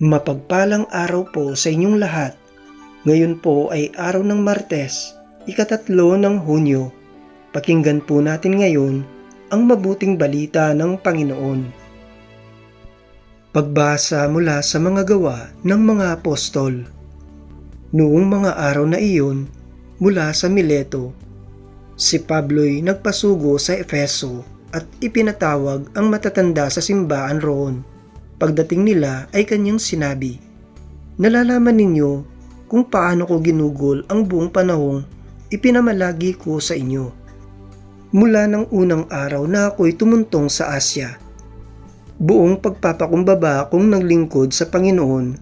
Mapagpalang araw po sa inyong lahat. Ngayon po ay araw ng Martes, ikatatlo ng Hunyo. Pakinggan po natin ngayon ang mabuting balita ng Panginoon. Pagbasa mula sa mga gawa ng mga apostol. Noong mga araw na iyon, mula sa Mileto, si Pablo'y nagpasugo sa Efeso at ipinatawag ang matatanda sa simbahan roon Pagdating nila ay kanyang sinabi, Nalalaman ninyo kung paano ko ginugol ang buong panahong ipinamalagi ko sa inyo. Mula ng unang araw na ako'y tumuntong sa Asya. Buong pagpapakumbaba akong naglingkod sa Panginoon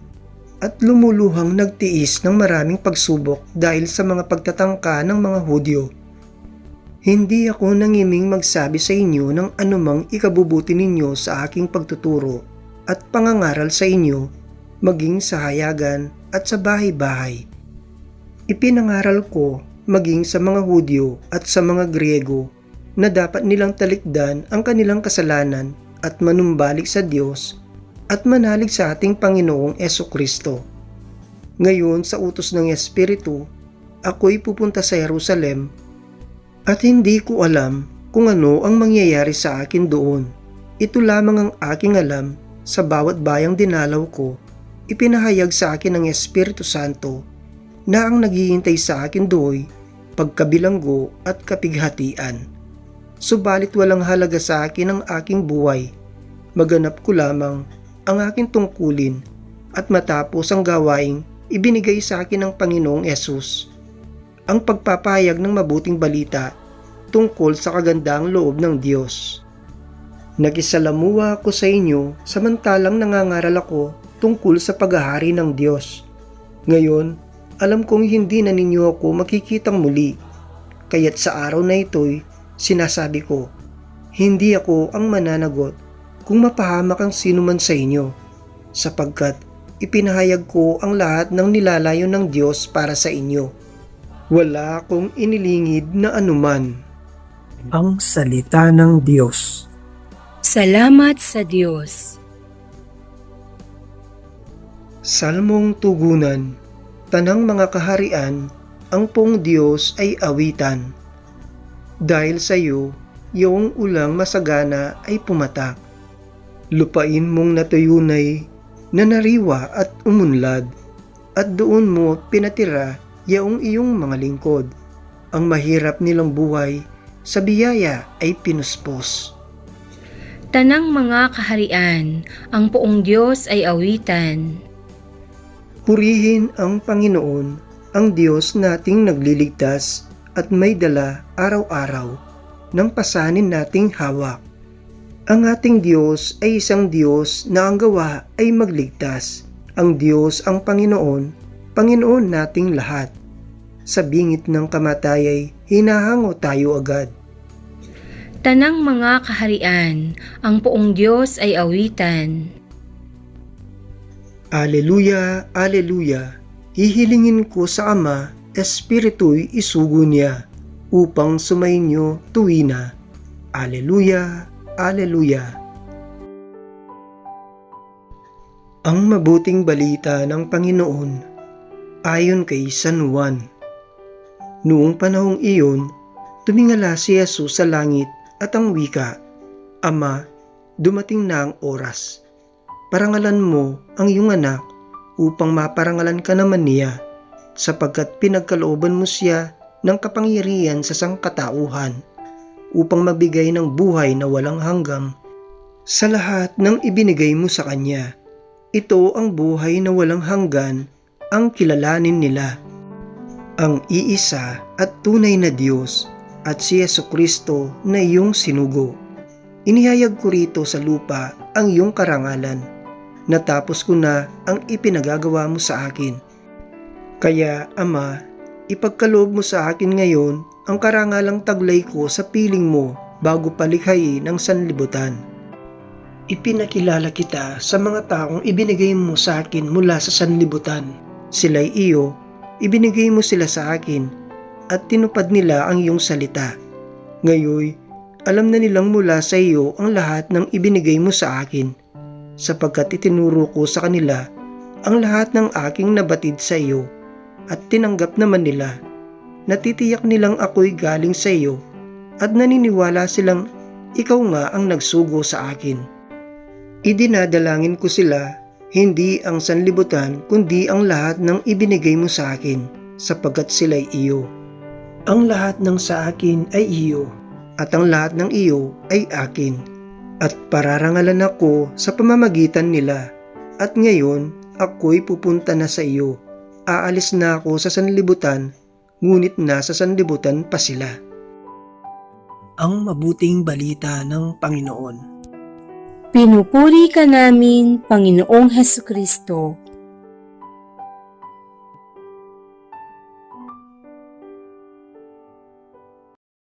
at lumuluhang nagtiis ng maraming pagsubok dahil sa mga pagtatangka ng mga Hudyo. Hindi ako nangiming magsabi sa inyo ng anumang ikabubuti ninyo sa aking pagtuturo at pangangaral sa inyo, maging sa hayagan at sa bahay-bahay. Ipinangaral ko maging sa mga Hudyo at sa mga Griego na dapat nilang talikdan ang kanilang kasalanan at manumbalik sa Diyos at manalig sa ating Panginoong Eso Kristo. Ngayon sa utos ng Espiritu, ako'y pupunta sa Jerusalem at hindi ko alam kung ano ang mangyayari sa akin doon. Ito lamang ang aking alam sa bawat bayang dinalaw ko, ipinahayag sa akin ng Espiritu Santo na ang naghihintay sa akin do'y pagkabilanggo at kapighatian. Subalit walang halaga sa akin ang aking buhay. Maganap ko lamang ang aking tungkulin at matapos ang gawaing ibinigay sa akin ng Panginoong Yesus. Ang pagpapahayag ng mabuting balita tungkol sa kagandang loob ng Diyos. Nakisalamuha ako sa inyo samantalang nangangaral ako tungkol sa paghahari ng Diyos. Ngayon, alam kong hindi na ninyo ako makikitang muli. Kaya't sa araw na ito'y sinasabi ko, hindi ako ang mananagot kung mapahamak ang sino man sa inyo, sapagkat ipinahayag ko ang lahat ng nilalayo ng Diyos para sa inyo. Wala akong inilingid na anuman. Ang Salita ng Diyos Salamat sa Diyos. Salmong Tugunan Tanang mga kaharian, ang pong Diyos ay awitan. Dahil sa iyo, iyong ulang masagana ay pumatak. Lupain mong natuyunay, nanariwa at umunlad, at doon mo pinatira yaong iyong mga lingkod. Ang mahirap nilang buhay, sa biyaya ay pinuspos Tanang mga kaharian, ang poong Diyos ay awitan. Purihin ang Panginoon, ang Diyos nating nagliligtas at may dala araw-araw ng pasanin nating hawak. Ang ating Diyos ay isang Diyos na ang gawa ay magligtas. Ang Diyos ang Panginoon, Panginoon nating lahat. Sa bingit ng kamatayay, hinahango tayo agad Tanang mga kaharian, ang poong Diyos ay awitan. Aleluya, Aleluya, hihilingin ko sa Ama, Espiritu'y isugo niya, upang sumainyo tuwina. Aleluya, Aleluya. Ang mabuting balita ng Panginoon ayon kay San Juan. Noong panahong iyon, tumingala si Jesus sa langit at ang wika, Ama, dumating na ang oras. Parangalan mo ang iyong anak upang maparangalan ka naman niya sapagkat pinagkalooban mo siya ng kapangyarihan sa sangkatauhan upang mabigay ng buhay na walang hanggang sa lahat ng ibinigay mo sa Kanya. Ito ang buhay na walang hanggan ang kilalanin nila. Ang iisa at tunay na Diyos at si Yeso Kristo na iyong sinugo. Inihayag ko rito sa lupa ang iyong karangalan. Natapos ko na ang ipinagagawa mo sa akin. Kaya, Ama, ipagkaloob mo sa akin ngayon ang karangalang taglay ko sa piling mo bago palikhayin ang sanlibutan. Ipinakilala kita sa mga taong ibinigay mo sa akin mula sa sanlibutan. Sila'y iyo, ibinigay mo sila sa akin at tinupad nila ang iyong salita. Ngayoy, alam na nilang mula sa iyo ang lahat ng ibinigay mo sa akin, sapagkat itinuro ko sa kanila ang lahat ng aking nabatid sa iyo at tinanggap naman nila. Natitiyak nilang ako'y galing sa iyo at naniniwala silang ikaw nga ang nagsugo sa akin. Idinadalangin ko sila, hindi ang sanlibutan kundi ang lahat ng ibinigay mo sa akin sapagkat sila'y iyo. Ang lahat ng sa akin ay iyo at ang lahat ng iyo ay akin at pararangalan ako sa pamamagitan nila at ngayon ako'y pupunta na sa iyo. Aalis na ako sa sanlibutan ngunit nasa sanlibutan pa sila. Ang mabuting balita ng Panginoon. Pinupuri ka namin, Panginoong Heso Kristo.